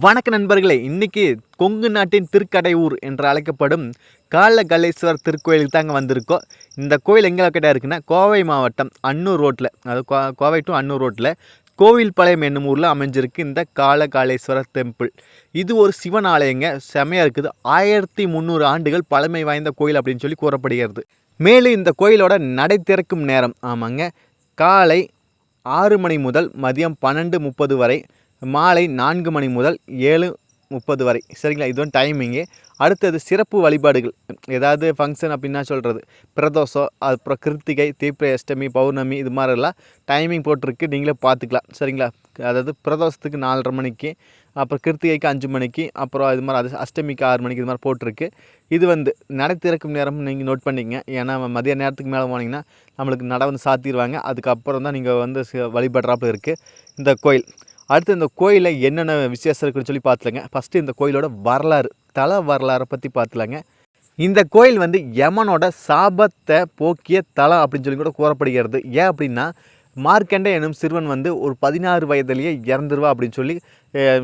வணக்க நண்பர்களே இன்றைக்கி கொங்கு நாட்டின் திருக்கடையூர் என்று அழைக்கப்படும் காலகலேஸ்வர் திருக்கோயிலுக்கு தாங்க வந்திருக்கோம். இந்த கோயில் எங்கே கிட்டே இருக்குன்னா கோவை மாவட்டம் அன்னூர் ரோட்டில் அது கோ- கோவை டு அன்னூர் ரோட்டில் கோவில்பாளையம் என்னும் ஊரில் அமைஞ்சிருக்கு இந்த காலகாலேஸ்வரர் டெம்பிள். இது ஒரு சிவன் ஆலயங்க செமையாக இருக்குது. ஆயிரத்தி முந்நூறு ஆண்டுகள் பழமை வாய்ந்த கோயில் அப்படின்னு சொல்லி கூறப்படுகிறது. மேலும் இந்த கோயிலோட நடை திறக்கும் நேரம் ஆமாங்க காலை ஆறு மணி முதல் மதியம் பன்னெண்டு முப்பது வரை மாலை நான்கு மணி முதல் ஏழு முப்பது வரை. சரிங்களா? இதுவும் டைமிங்கு அடுத்தது சிறப்பு வழிபாடுகள். ஏதாவது ஃபங்க்ஷன் அப்படின்னா சொல்கிறது பிரதோஷம் அப்புறம் கிருத்திகை தீப அஷ்டமி பௌர்ணமி இது மாதிரிலாம் டைமிங் போட்டிருக்கு. நீங்களே பார்த்துக்கலாம். சரிங்களா? அதாவது பிரதோஷத்துக்கு நாலரை மணிக்கு அப்புறம் கிருத்திகைக்கு அஞ்சு மணிக்கு அப்புறம் இது மாதிரி அது அஷ்டமிக்கு ஆறு மணிக்கு இது மாதிரி போட்டிருக்கு. இது வந்து நடை திறக்கும் நேரம் நீங்கள் நோட் பண்ணிங்க ஏன்னா மதிய நேரத்துக்கு மேலே போனீங்கன்னா நம்மளுக்கு நடை வந்து சாத்திடுவாங்க. அதுக்கப்புறம் தான் நீங்கள் வந்து சி- வழிபடுறாப்புல இருக்குது இந்த கோயில். அடுத்து இந்த கோயிலில் என்னென்ன விசேஷம் இருக்குன்னு சொல்லி பார்த்துலங்க ஃபஸ்ட்டு இந்த கோயிலோட வரலாறு தல வரலாறை பற்றி பார்த்துலாங்க இந்த கோயில் வந்து யமனோட சாபத்தை போக்கிய தலம் அப்படின்னு சொல்லி கூட கூறப்படுகிறது. ஏன் அப்படின்னா மார்க்கண்டே எனும் சிறுவன் வந்து ஒரு பதினாறு வயதிலேயே இறந்துருவா அப்படின்னு சொல்லி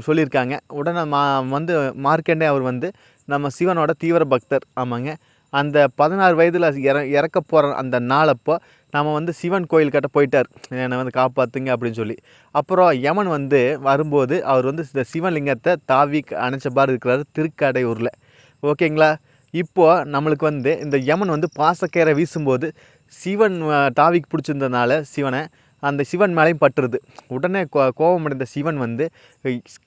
சொல்லியிருக்காங்க. உடனே மா வந்து மார்க்கண்டே அவர் வந்து நம்ம சிவனோட தீவிர பக்தர். ஆமாங்க. அந்த பதினாறு வயதில் இற இறக்க போகிற அந்த நாளப்போ நம்ம வந்து சிவன் கோயில்கிட்ட போயிட்டார். என்னை வந்து காப்பாற்றுங்க அப்படின்னு சொல்லி. அப்புறம் யமன் வந்து வரும்போது அவர் வந்து இந்த சிவலிங்கத்தை தாவி அணைச்ச இருக்கிறார் திருக்கடையூரில். ஓகேங்களா? இப்போது நம்மளுக்கு வந்து இந்த யமன் வந்து பாசக்கேரை வீசும்போது சிவன் தாவிக்கு பிடிச்சிருந்ததுனால சிவனை அந்த சிவன் மேலேயும் பட்டுருது. உடனே கோ கோபமடைந்த சிவன் வந்து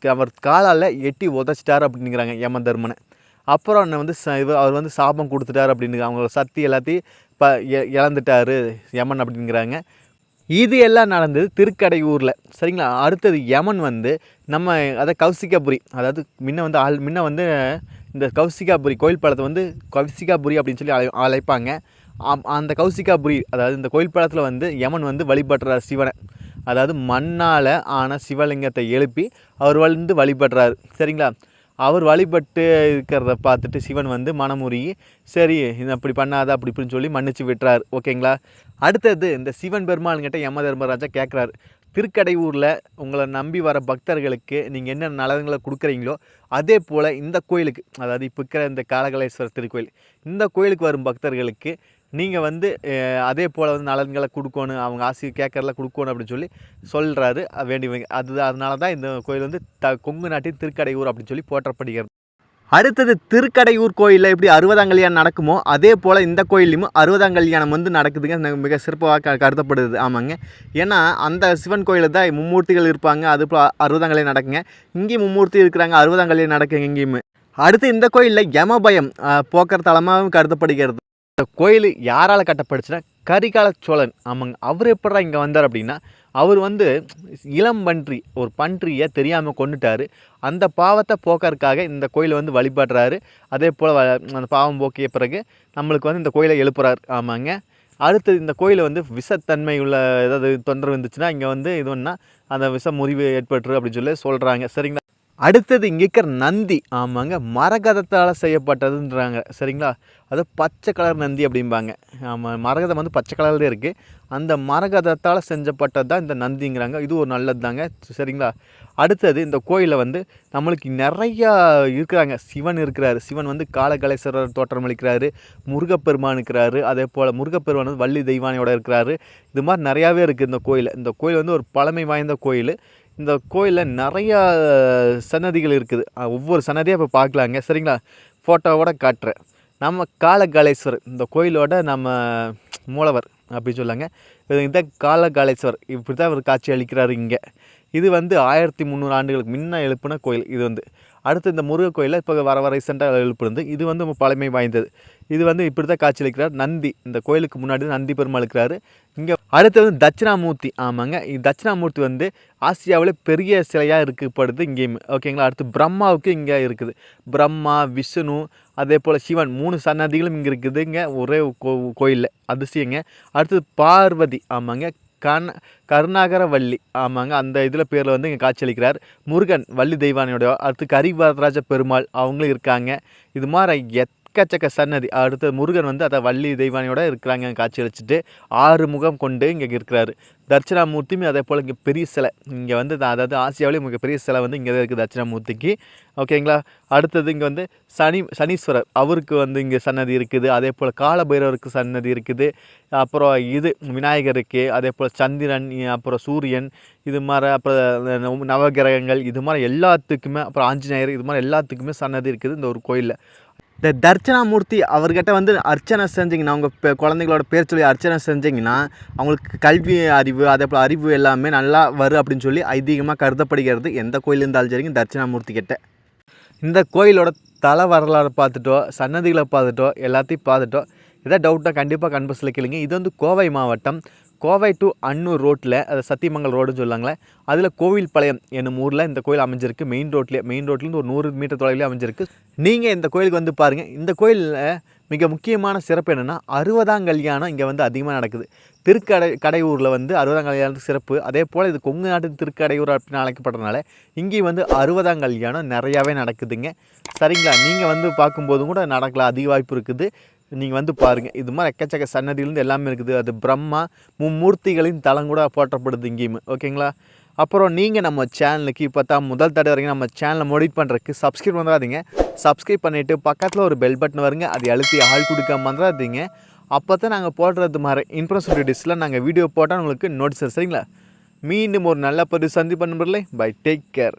அவர் காலால் எட்டி உதச்சிட்டார் அப்படிங்கிறாங்க யம தர்மனை. அப்புறம் என்ன வந்து ச- இவர் அவர் வந்து சாபம் கொடுத்துட்டார் அப்படின்னு அவங்களோட சக்தி எல்லாத்தையும் ப இழந்துட்டார் இழந்துட்டாரு யமன் அப்படிங்கிறாங்க. இது எல்லாம் நடந்தது திருக்கடையூரில். சரிங்களா? அடுத்தது யமன் வந்து நம்ம அதை கௌசிகாபுரி அதாவது முன்ன வந்து ஆள் முன்ன வந்து இந்த கௌசிகாபுரி கோயில் பாலத்தை வந்து கௌசிகாபுரி அப்படின்னு சொல்லி அழை அழைப்பாங்க. அந்த கௌசிகாபுரி அதாவது இந்த கோயில் பழத்தில் வந்து யமன் வந்து வழிபடுறார் சிவனை. அதாவது மண்ணால் ஆன சிவலிங்கத்தை எழுப்பி அவர் வந்து வழிபடுறாரு. சரிங்களா? அவர் வழிபட்டு இருக்கிறத பார்த்துட்டு சிவன் வந்து மனமுருகி சரி இது அப்படி பண்ணாத அப்படி இப்படின்னு சொல்லி மன்னிச்சு விட்டுறாரு. ஓகேங்களா? அடுத்தது இந்த சிவன் பெருமாள்கிட்ட யம தர்மராஜா கேட்குறாரு திருக்கடையூரில் உங்களை நம்பி வர பக்தர்களுக்கு நீங்கள் என்ன நலன்களை கொடுக்குறீங்களோ அதே போல் இந்த கோயிலுக்கு அதாவது இப்போ இருக்கிற இந்த காலகலேஸ்வரர் திருக்கோயில் இந்த கோயிலுக்கு வரும் பக்தர்களுக்கு நீங்கள் வந்து அதே போல் வந்து நலன்களை கொடுக்கணும் அவங்க ஆசையை கேட்கறல கொடுக்கணும் அப்படின்னு சொல்லி சொல்கிறாரு வேண்டி அது அதனால தான் இந்த கோயில் வந்து த கொங்கு நாட்டின் திருக்கடையூர் அப்படின்னு சொல்லி போற்றப்படுகிறது. அடுத்தது திருக்கடையூர் கோயிலில் எப்படி அறுபதாம் கல்யாணம் நடக்குமோ அதே போல் இந்த கோயிலையும் அறுபதாம் கல்யாணம் வந்து நடக்குதுங்க. மிக சிறப்பாக க கருதப்படுது. ஆமாங்க. ஏன்னா அந்த சிவன் கோயிலில் தான் மும்மூர்த்திகள் இருப்பாங்க. அது போல் அறுபதாம் கல்யாணம் நடக்குங்க. இங்கேயும் மும்மூர்த்தி இருக்கிறாங்க. அறுபதாம் கல்யாணம் நடக்குங்க இங்கேயுமே. அடுத்து இந்த கோயிலில் யமபயம் அஹ், போக்குற தலமாகவும் கருதப்படுகிறது. இந்த கோயில் யாரால் கட்டப்படுச்சுன்னா கரிகால சோழன் ஆமாங்க அவர் எப்படா இங்கே வந்தார் அப்படின்னா அவர் வந்து இளம் பன்றி ஒரு பன்றியை தெரியாமல் கொண்டுட்டாரு அந்த பாவத்தை போக்கறதுக்காக இந்த கோயிலை வந்து வழிபடுறாரு. அதே போல் அந்த பாவம் போக்கிய பிறகு நம்மளுக்கு வந்து இந்த கோயிலை எழுப்புறாரு ஆமாங்க. அடுத்து இந்த கோயிலை வந்து விஷத்தன்மை உள்ள ஏதாவது தொந்தரவு இருந்துச்சுன்னா இங்கே வந்து இது ஒன்றா அந்த விஷ முறிவு ஏற்பட்டுரு அப்படின்னு சொல்லி சொல்கிறாங்க சரிங்களா? அடுத்தது இங்கே இருக்கிற நந்தி. ஆமாங்க. மரகதத்தால் செய்யப்பட்டதுன்றாங்க. சரிங்களா? அது பச்சை கலர் நந்தி அப்படிம்பாங்க. ஆமாம் மரகதம் வந்து பச்சை கலரில் இருக்குது அந்த மரகதத்தால் செஞ்சப்பட்டது தான் இந்த நந்திங்கிறாங்க. இது ஒரு நல்லது தாங்க சரிங்களா? அடுத்தது இந்த கோயிலில் வந்து நம்மளுக்கு நிறையா இருக்கிறாங்க. சிவன் இருக்கிறாரு. சிவன் வந்து காலகலேஸ்வரர் தோற்றம் அளிக்கிறாரு. முருகப்பெருமான் இருக்கிறாரு. அதே போல் முருகப்பெருமான் வந்து வள்ளி தெய்வானையோட இருக்கிறாரு. இது மாதிரி நிறையாவே இருக்குது இந்த கோயில் இந்த கோயில் வந்து ஒரு பழமை வாய்ந்த கோயில். இந்த கோயிலில் நிறையா சன்னதிகள் இருக்குது. ஒவ்வொரு சன்னதியாக இப்போ பார்க்கலாங்க. சரிங்களா? ஃபோட்டோவோட காட்டுறேன். நம்ம காலகாலேஸ்வரர் இந்த கோயிலோட நம்ம மூலவர் அப்படின்னு சொல்லாங்க. இந்த காலகாலேஸ்வர். இப்படி தான் அவர் காட்சி அளிக்கிறாரு இங்கே. இது வந்து ஆயிரத்தி முந்நூறு ஆண்டுகளுக்கு முன்ன எழுப்பின கோயில். இது வந்து அடுத்து இந்த முருகன் கோயிலில் இப்போ வர வர ரீசெண்டாக எழுப்பிருந்து இது வந்து பழமை வாய்ந்தது. இது வந்து இப்படி தான் காட்சியளிக்கிறார். நந்தி இந்த கோயிலுக்கு முன்னாடி நந்தி பெருமாள் இருக்கிறாரு. இங்கே அடுத்து வந்து தட்சிணாமூர்த்தி. ஆமாங்க. இது தட்சிணாமூர்த்தி வந்து ஆசியாவில் பெரிய சிலையாக இருக்கப்படுது இங்கேயுமே. ஓகேங்களா அடுத்து பிரம்மாவுக்கு இங்கே இருக்குது. பிரம்மா விஷ்ணு அதே போல் சிவன் மூணு சன்னதிகளும் இங்கே இருக்குதுங்க. ஒரே கோ கோயிலில். அதிசயங்க. அடுத்தது பார்வதி. ஆமாங்க. கண் கருணாகரவள்ளி. ஆமாங்க அந்த இதில் பேரில் வந்து இங்கே காட்சியளிக்கிறார். முருகன் வள்ளி தெய்வானையோட அடுத்து கரிவரதராஜ பெருமாள் அவங்களும் இருக்காங்க. இது மாதிரி எத் எக்கச்சக்க சன்னதி. அடுத்து முருகன் வந்து அதை வள்ளி தெய்வானியோட இருக்கிறாங்க காட்சி அளிச்சுட்டு ஆறு முகம் கொண்டு இங்கே இருக்கிறாரு. தட்சிணாமூர்த்தியுமே அதே போல் இங்கே பெரிய சிலை. இங்கே வந்து அதாவது ஆசியாவிலே மிக பெரிய சிலை வந்து இங்கே தான் இருக்குது தட்சிணாமூர்த்திக்கு. ஓகேங்களா? அடுத்தது இங்கே வந்து சனி சனீஸ்வரர். அவருக்கு வந்து இங்கே சன்னதி இருக்குது. அதே போல் காலபைரவருக்கு சன்னதி இருக்குது. அப்புறம் இது விநாயகருக்கு அதே போல் சந்திரன் அப்புறம் சூரியன் இது மாதிரி அப்புறம் நவகிரகங்கள் இது மாதிரி எல்லாத்துக்குமே அப்புறம் ஆஞ்சநேயர் இது மாதிரி எல்லாத்துக்குமே சன்னதி இருக்குது இந்த ஒரு கோயிலில். இந்த தர்ச்சனாமூர்த்தி அவர்கிட்ட வந்து அர்ச்சனை செஞ்சிங்கன்னா அவங்க இப்போ குழந்தைங்களோட பேர் சொல்லி அர்ச்சனை செஞ்சிங்கன்னா அவங்களுக்கு கல்வி அறிவு அதே போல் அறிவு எல்லாமே நல்லா வரும் அப்படின்னு சொல்லி ஐதீகமாக கருதப்படுகிறது. எந்த கோயில் இருந்தாலும் சரிங்க தர்ச்சனாமூர்த்தி கிட்ட. இந்த கோயிலோட தல வரலாறு பார்த்துட்டோ சன்னதிகளை பார்த்துட்டோ எல்லாத்தையும் பார்த்துட்டோ எதாவது டவுட்டாக கண்டிப்பாக கன்பஸில் கேளுங்க. இது வந்து கோவை மாவட்டம் கோவை டு அன்னூர் ரோட்டில் அது சத்தியமங்கல் ரோடுன்னு சொல்லுவாங்களே அதில் கோவில் பாளையம் என்னும் ஊரில் இந்த கோயில் அமைஞ்சிருக்கு. மெயின் ரோட்லேயே மெயின் ரோட்லேருந்து ஒரு நூறு மீட்டர் தொலைவில் அமைஞ்சிருக்கு. நீங்கள் இந்த கோயிலுக்கு வந்து பாருங்கள் இந்த கோயிலில் மிக முக்கியமான சிறப்பு என்னென்னா அறுபதாம் கல்யாணம் இங்கே வந்து அதிகமாக நடக்குது. திருக்கடை கடையூரில் வந்து அறுபதாம் கல்யாணத்துக்கு சிறப்பு. அதே போல் இது கொங்கு நாட்டு திருக்கடையூர் அப்படின்னு அழைக்கப்படுறதுனால இங்கேயும் வந்து அறுபதாம் கல்யாணம் நிறையாவே நடக்குதுங்க. சரிங்களா? நீங்கள் வந்து பார்க்கும்போதும் கூட நடக்கலாம் அதிக வாய்ப்பு இருக்குது. நீங்கள் வந்து பாருங்கள் இது மாதிரி எக்கச்சக்க சன்னதியிலேருந்து எல்லாமே இருக்குது. அது பிரம்மா மும்மூர்த்திகளின் தலம் கூட போற்றப்படுது இங்கேயுமே. ஓகேங்களா? அப்புறம் நீங்கள் நம்ம சேனலுக்கு இப்போ தான் முதல் தடவை வரைக்கும் நம்ம சேனலை மோடிட் பண்ணுறதுக்கு சப்ஸ்கிரைப் வந்துடாதீங்க. சப்ஸ்கிரைப் பண்ணிவிட்டு பக்கத்தில் ஒரு பெல் பட்டன் வருங்க. அதை அழுத்தி ஆள் கொடுக்காம வந்துடாதீங்க. அப்போ தான் நாங்கள் போடுறது மாதிரி இன்ஃபர்மேஷன் வீடியோஸில் நாங்கள் வீடியோ போட்டால் உங்களுக்கு நோட்டீஸ் சரிங்களா? மீண்டும் ஒரு நல்ல பதிவு பண்ண முடியல பை டேக் கேர்